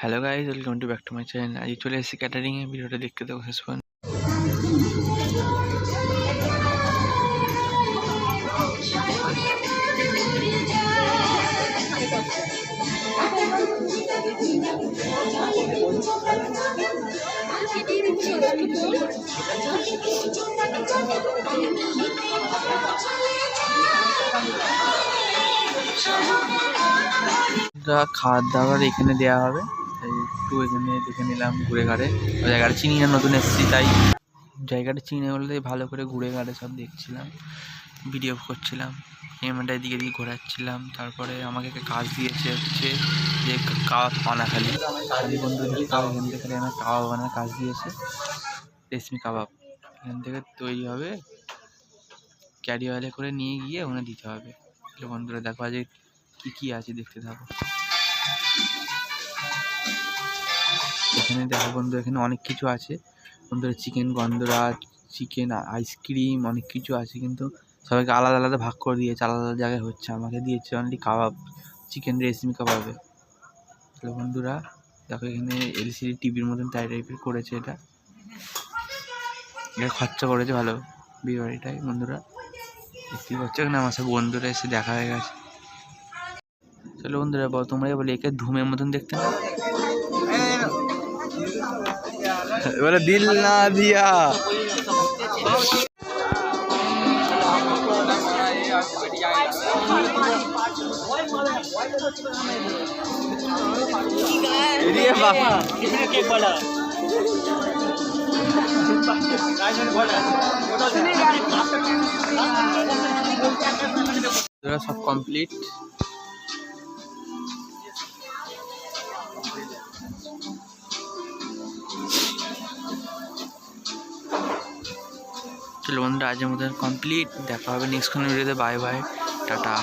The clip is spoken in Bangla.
Hello guys welcome to back to my channel আজ চলে এসেছি ক্যাটারিংয়ে ভিডিওটা দেখতে থাকো শেষ পর্যন্ত। খাবার দাবার এখানে দেওয়া হবে। একটু এখানে দেখে নিলাম ঘুরে ঘাড়ে। জায়গাটা চিনি না, নতুন এসেছি, তাই জায়গাটা চিনি না বলতে ভালো করে ঘুরে ঘাড়ে সব দেখছিলাম ভিডিও করছিলাম। ক্যামেরাটা এদিকে এদিকে ঘোরাচ্ছিলাম, তারপরে আমাকে একটা কাজ দিয়েছে হচ্ছে যে কাবাব পানাখালি খালি। বন্ধুদের কাবাব এখান থেকে আমার কাবাব বানার কাজ দিয়েছে, রেশমি কাবাব। এখান থেকে তৈরি হবে ক্যারি অয়েলে করে নিয়ে গিয়ে ওখানে দিতে হবে। বন্ধুরা দেখো আজ কী কী আছে দেখতে থাকো। এখানে দেখো বন্ধু, এখানে অনেক কিছু আছে। বন্ধুরা চিকেন গন্ধরাজ চিকেন আইসক্রিম অনেক কিছু আছে কিন্তু সবাইকে আলাদা আলাদা ভাগ করে দিয়েছে, আলাদা আলাদা জায়গায় হচ্ছে। আমাকে দিয়েছে অনলি কাবাব, চিকেন রেশমি কাবাবে। তাহলে বন্ধুরা, দেখো এখানে এলসিডি টিভির মতন তাই টাইপের করেছে এটা। এটা খরচা করেছে ভালো বিয়ে বাড়িটায় বন্ধুরা, দেখতেই পাচ্ছ এখানে আমার সব বন্ধুরা এসে দেখা হয়ে গেছে। চলো বন্ধুরা তোমরা বলে, একে ধুমের মতন দেখতে না এবারে দিল না দিয়া। সব কমপ্লিট চলো বন্ধুরা আজের মতন কমপ্লিট দেখা হবে নেক্সট কোনো ভিডিওতে বাই বাই টাটা।